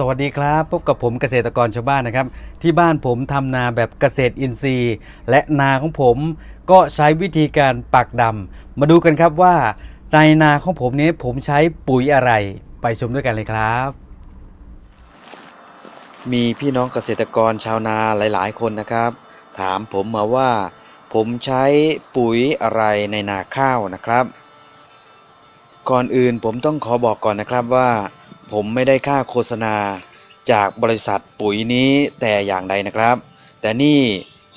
สวัสดีครับพบกับผมเกษตรกรชาวบ้านนะครับ ที่บ้านผมทำนาแบบเกษตรอินทรีย์ และนาของผมก็ใช้วิธีการปักดำมาดูกันครับว่าในนาของผมนี้ผมใช้ปุ๋ยอะไรไปชมด้วยกันเลยครับ มีพี่น้องเกษตรกรชาวนาหลาย ๆ คนนะครับ ถามผมมาว่า ผมใช้ปุ๋ยอะไรในนาข้าวนะครับ ก่อนอื่นผมต้องขอบอกก่อนนะครับว่า ผมไม่ได้ค่าโฆษณาจากบริษัทปุ๋ยนี้แต่อย่างใดนะครับ แต่นี่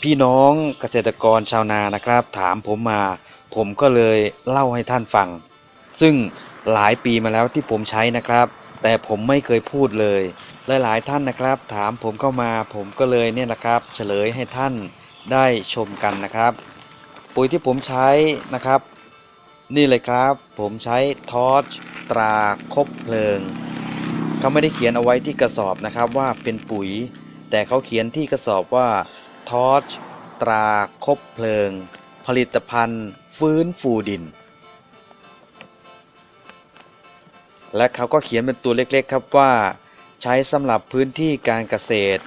พี่น้องเกษตรกรชาวนานะครับ ถามผมมา ผมก็เลยเล่าให้ท่านฟัง ซึ่งหลายปีมาแล้วที่ผมใช้นะครับ แต่ผมไม่เคยพูดเลย หลายๆท่านนะครับ ถามผมเข้ามาผมก็เลยเนี่ยนะครับ เฉลยให้ท่านได้ชมกันนะครับ ปุ๋ยที่ผมใช้นะครับ นี่เลยครับ ผมใช้ทอร์ชตราคบเพลิง เขาไม่ได้เขียนเอาไว้ที่กระสอบนะครับว่าเป็นปุ๋ย แต่เขาเขียนที่กระสอบว่าทอร์ชตราคบเพลิง ผลิตภัณฑ์ ฟื้นฟูดิน และเขาก็เขียนเป็นตัวเล็กๆครับว่า ใช้สำหรับพื้นที่การเกษตร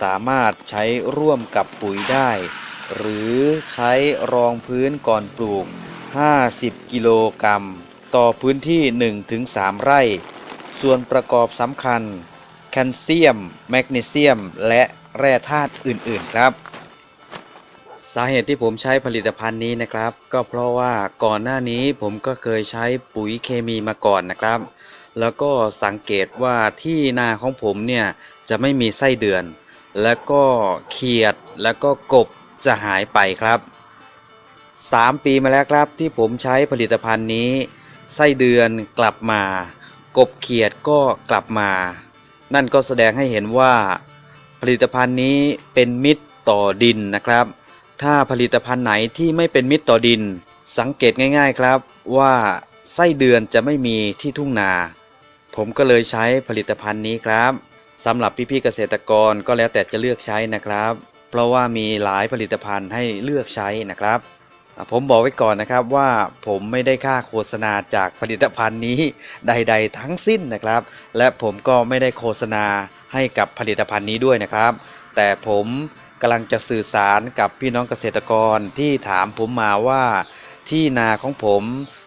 สามารถใช้ร่วมกับปุ๋ยได้ หรือใช้รองพื้นก่อนปลูก 50 กิโลกรัมต่อพื้นที่ 1-3 ไร่ ส่วนประกอบสำคัญ แคลเซียม แมกนีเซียม และแร่ธาตุอื่น ๆ ครับ สาเหตุที่ผมใช้ผลิตภัณฑ์นี้นะครับ ก็เพราะว่าก่อนหน้านี้ผมก็เคยใช้ปุ๋ยเคมีมาก่อนนะครับ แล้วก็สังเกตว่าที่นาของผมเนี่ยจะไม่มีไส้เดือน แล้วก็เขียด แล้วก็กบจะหายไปครับ 3 ปีมาแล้วครับที่ผมใช้ผลิตภัณฑ์นี้ ไส้เดือนกลับมา กบเขียดก็กลับมา นั่นก็แสดงให้เห็นว่า ผลิตภัณฑ์นี้เป็นมิตรต่อดินนะครับ ถ้าผลิตภัณฑ์ไหนที่ไม่เป็นมิตรต่อดิน สังเกตง่ายๆครับว่าไส้เดือนจะไม่มีที่ทุ่งนา ผมก็เลยใช้ผลิตภัณฑ์นี้ครับสำหรับพี่ๆเกษตรกรก็แล้วแต่จะเลือกใช้นะครับ เพราะว่ามีหลายผลิตภัณฑ์ให้เลือกใช้นะครับ ผมบอกไว้ก่อนนะครับว่าผมไม่ได้ค่าโฆษณาจากผลิตภัณฑ์นี้ใด ๆ ทั้งสิ้นนะครับ และผมก็ไม่ได้โฆษณาให้กับผลิตภัณฑ์นี้ด้วยนะครับ แต่ผมกำลังจะสื่อสารกับพี่น้องเกษตรกรที่ถามผมมาว่าที่นาของผม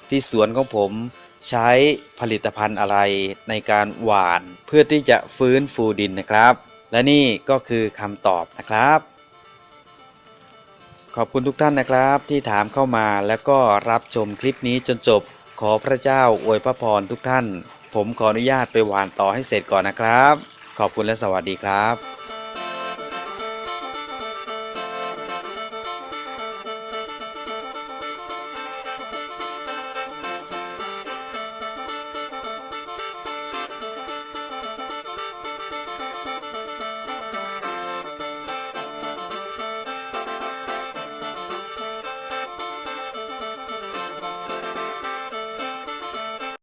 ที่สวนของผมใช้ผลิตภัณฑ์อะไรในการหว่าน เพื่อที่จะฟื้นฟูดินนะครับ และนี่ก็คือคำตอบนะครับ ขอบคุณทุกท่านนะครับที่ถามเข้ามาแล้วก็รับชมคลิปนี้จนจบขอพระเจ้าอวยพระพรทุกท่าน ผมขออนุญาตไปหวานต่อให้เสร็จก่อนนะครับ ขอบคุณและสวัสดีครับ